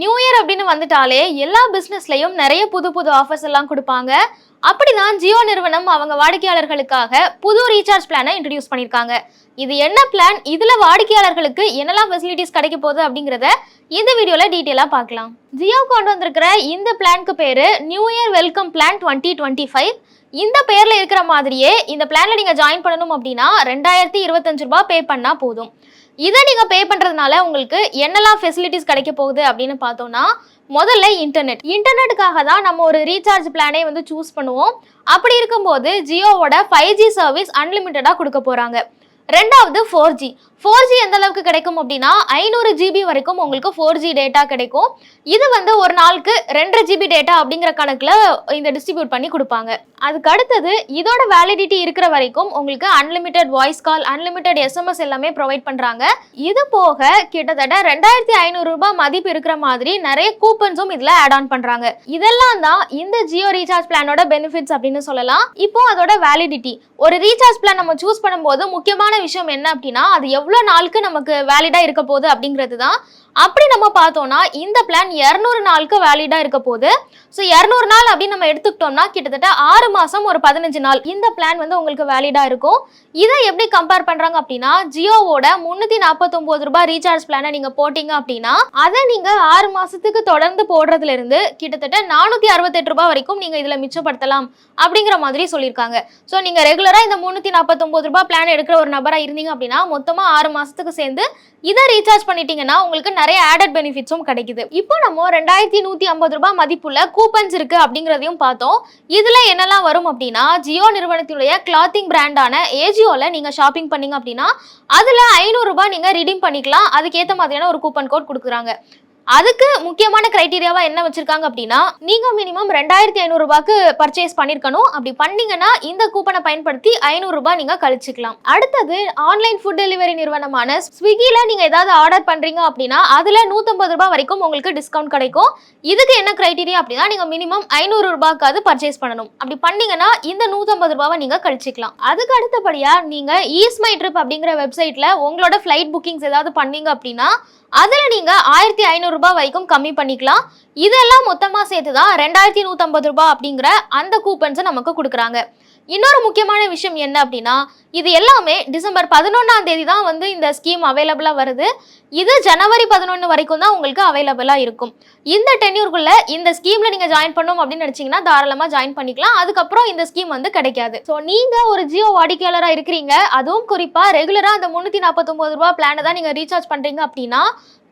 New year அப்படின்னு வந்துட்டாலே எல்லா பிஸ்னஸ்லையும் நிறைய புது புது ஆஃபர்ஸ் எல்லாம் கொடுப்பாங்க. அப்படிதான் ஜியோ நிறுவனம் அவங்க வாடிக்கையாளர்களுக்காக புது ரீசார்ஜ் பிளானை இன்ட்ரடியூஸ் பண்ணியிருக்காங்க. இது என்ன பிளான் இதில் வாடிக்கையாளர்களுக்கு என்னெல்லாம் ஃபெசிலிட்டிஸ் கிடைக்க போகுது அப்படிங்கிறத இந்த வீடியோவில் டீட்டெயிலாக பார்க்கலாம். ஜியோ கொண்டு வந்திருக்கிற இந்த பிளான்க்கு பேர் new year welcome plan twenty twenty five இந்த பேரில் இருக்கிற மாதிரியே இந்த பிளானில் நீங்கள் ஜாயின் பண்ணணும் அப்படின்னா ரெண்டாயிரத்தி இருபத்தஞ்சு ரூபாய் பே பண்ணால் போதும். இதை நீங்கள் பே பண்ணுறதுனால உங்களுக்கு என்னெல்லாம் ஃபெசிலிட்டிஸ் கிடைக்க போகுது அப்படின்னு பார்த்தோம்னா முதல்ல இன்டர்நெட் இன்டர்நெட்டுக்காக தான் நம்ம ஒரு ரீசார்ஜ் பிளானே வந்து சூஸ் பண்ணுவோம். அப்படி இருக்கும்போது ஜியோவோட ஃபைவ் ஜி சர்வீஸ் அன்லிமிட்டடாக கொடுக்க போகிறாங்க ரெண்டாவது ஃபோர் ஜி ஃபோர் ஜி எந்த அளவுக்கு கிடைக்கும் அப்படின்னா ஐநூறு ஜிபி வரைக்கும் உங்களுக்கு ஃபோர் ஜி டேட்டா கிடைக்கும். இது வந்து ஒரு நாளுக்கு ரெண்டரை ஜிபி டேட்டா அப்படிங்கிற கணக்கில் இந்த டிஸ்ட்ரிபியூட் பண்ணி கொடுப்பாங்க. அதுக்கு அடுத்தது இதோட வேலிடிட்டி இருக்கிற வரைக்கும் உங்களுக்கு unlimited voice call unlimited SMS எல்லாமே ப்ரொவைட் பண்ணுறாங்க இது போக கிட்டத்தட்ட ரெண்டாயிரத்தி ஐநூறு ரூபாய் மதிப்பு இருக்கிற மாதிரி நிறைய கூப்பன்ஸும் இதில் ஆட் ஆன் பண்ணுறாங்க இதெல்லாம் தான் இந்த ஜியோ ரீசார்ஜ் பிளானோட பெனிஃபிட்ஸ் அப்படின்னு சொல்லலாம். இப்போ அதோட வேலிடிட்டி ஒரு ரீசார்ஜ் பிளான் நம்ம சூஸ் பண்ணும்போது முக்கியமான விஷயம் என்ன அப்படின்னா அது எவ்வளோ நாளுக்கு நமக்கு வேலிடாக இருக்க போகுது அப்படிங்கிறது தான் அப்படி நம்ம பார்த்தோம்னா இந்த பிளான் இரநூறு நாளுக்கு வேலிடாக இருக்க போகுது. ஸோ இரநூறு நாள் அப்படின்னு நம்ம எடுத்துக்கிட்டோம்னா கிட்டத்தட்ட ஆறு மாதம் ஒரு பதினஞ்சு நாள் இந்த பிளான் வந்து உங்களுக்கு வேலிடாக இருக்கும். இதை எப்படி கம்பேர் பண்ணுறாங்க அப்படின்னா ஜியோவோட முந்நூற்றி நாற்பத்தொம்போது ரூபாய் ரீசார்ஜ் பிளானை நீங்கள் போட்டிங்க அப்படின்னா அதை நீங்கள் ஆறு மாதத்துக்கு தொடர்ந்து போடுறதுலேருந்து கிட்டத்தட்ட நானூற்றி அறுபத்தெட்டு ரூபாய் வரைக்கும் நீங்கள் இதில் மிச்சப்படுத்தலாம் அப்படிங்கிற மாதிரி சொல்லியிருக்காங்க. ஸோ நீங்கள் ரெகுலராக இந்த முந்நூற்றி நாற்பத்தொம்போது ரூபாய் பிளான் எடுக்கிற ஒரு நபராக இருந்தீங்க அப்படின்னா மொத்தமாக ஆறு மாதத்துக்கு சேர்ந்து இதை ரீசார்ஜ் பண்ணிட்டீங்கன்னா உங்களுக்கு நிறைய ஆடட் பெனிஃபிட்ஸும் கிடைக்குது. இப்போ நம்ம ரெண்டாயிரத்தி நூற்றி ஐம்பது ரூபாய் மதிப்புள்ள கூப்பன்ஸ் இருக்கு அப்படிங்கிறதையும் பார்த்தோம். இதில் என்னெல்லாம் வரும் அப்படின்னா ஜியோ நிறுவனத்தினுடைய கிளாத்திங் பிராண்டான ஏஜியோவில் நீங்கள் ஷாப்பிங் பண்ணீங்க அப்படின்னா அதில் ஐநூறுரூபா நீங்கள் ரிடீம் பண்ணிக்கலாம். அதுக்கேற்ற மாதிரியான ஒரு கூப்பன் கோட் கொடுக்குறாங்க. அதுக்கு முக்கியமான கிரைட்டீரியாவா என்ன வச்சிருக்காங்க அப்படின்னா நீங்க மினிமம் ரெண்டாயிரத்தி ஐநூறு ரூபாய்க்கு பர்ச்சேஸ் பண்ணிருக்கணும். அப்படி பண்ணீங்கன்னா இந்த கூப்பனை பயன்படுத்தி ஐநூறு ரூபாய் நீங்க கழிச்சுக்கலாம். அடுத்தது ஆன்லைன் ஃபுட் டெலிவரி நிறுவனமான ஸ்விக்கில நீங்க ஏதாவது ஆர்டர் பண்றீங்க அப்படின்னா அதுல நூத்தம்பது ரூபாய் வரைக்கும் உங்களுக்கு டிஸ்கவுண்ட் கிடைக்கும். இதுக்கு என்ன கிரைட்டீரியா அப்படின்னா நீங்க மினிமம் ஐநூறு ரூபாய்க்காவது பர்ச்சேஸ் பண்ணணும். அப்படி பண்ணீங்கன்னா இந்த நூத்தம்பது ரூபாவை நீங்க கழிச்சுக்கலாம். அதுக்கு அடுத்தபடியா நீங்க ஈஸ்மை ட்ரிப் அப்படிங்கிற வெப்சைட்ல உங்களோட ஃபிளைட் புக்கிங்ஸ் ஏதாவது பண்ணீங்க அப்படின்னா அதில் நீங்கள் ஆயிரத்தி ஐநூறுரூபா வரைக்கும் கம்மி பண்ணிக்கலாம். இதெல்லாம் மொத்தமாக சேர்த்து தான் ரெண்டாயிரத்தி நூற்றம்பது ரூபாய் அப்படிங்கிற அந்த கூப்பன்ஸை நமக்கு கொடுக்குறாங்க. இன்னொரு முக்கியமான விஷயம் என்ன அப்படின்னா இது எல்லாமே டிசம்பர் பதினொன்றாம் தேதி தான் வந்து இந்த ஸ்கீம் அவைலபிளாக வருது. இது ஜனவரி பதினொன்று வரைக்கும் தான் உங்களுக்கு அவைலபிளாக இருக்கும். இந்த டென்யூருக்குள்ள இந்த ஸ்கீமில் நீங்கள் ஜாயின் பண்ணணும் அப்படின்னு நினச்சிங்கன்னா தாராளமாக ஜாயின் பண்ணிக்கலாம். அதுக்கப்புறம் இந்த ஸ்கீம் வந்து கிடைக்காது. ஸோ நீங்கள் ஒரு ஜியோ வாடிக்கையாளராக இருக்கிறீங்க. அதுவும் குறிப்பாக ரெகுலராக அந்த முந்நூற்றி நாற்பத்தொம்போது ரூபா பிளானை தான் நீங்கள் ரீசார்ஜ் பண்ணுறீங்க அப்படின்னா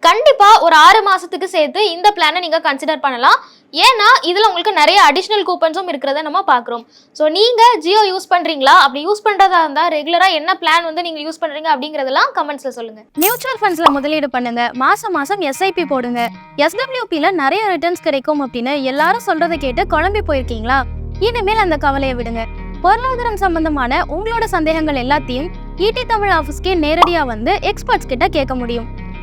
கண்டிப்பாக ஒரு ஆறு மாதத்துக்கு சேர்த்து இந்த பிளானை நீங்கள் கன்சிடர் பண்ணலாம். ஏன்னா இதில் உங்களுக்கு நிறைய அடிஷ்னல் கூப்பன்ஸும் இருக்கிறத நம்ம பார்க்குறோம். ஸோ நீங்கள் ஜியோ யூஸ் பண்ணுறீங்களா அப்படி யூஸ் பண்ணுறதா இருந்தால் ரெகுலராக என்ன பிளான் வந்து நீங்கள் யூஸ் பண்ணுறீங்க அப்படிங்கிறதெல்லாம் கமெண்ட்ஸில் சொல்லுங்கள் மியூச்சுவல் ஃபண்ட்ஸில் முதலீடு பண்ணுங்க. மாதம் மாதம் எஸ்ஐபி போடுங்க. எஸ்டபிள்யூபியில் நிறைய ரிட்டர்ன்ஸ் கிடைக்கும் அப்படின்னு எல்லாரும் சொல்கிறத கேட்டு குழம்பி போயிருக்கீங்களா? இனிமேல் அந்த கவலையை விடுங்க. பொருளாதாரம் சம்பந்தமான உங்களோட சந்தேகங்கள் எல்லாத்தையும் ஈடி தமிழ் ஆஃபீஸ்க்கே நேரடியாக வந்து எக்ஸ்பர்ட்ஸ் கிட்ட கேட்க முடியும்.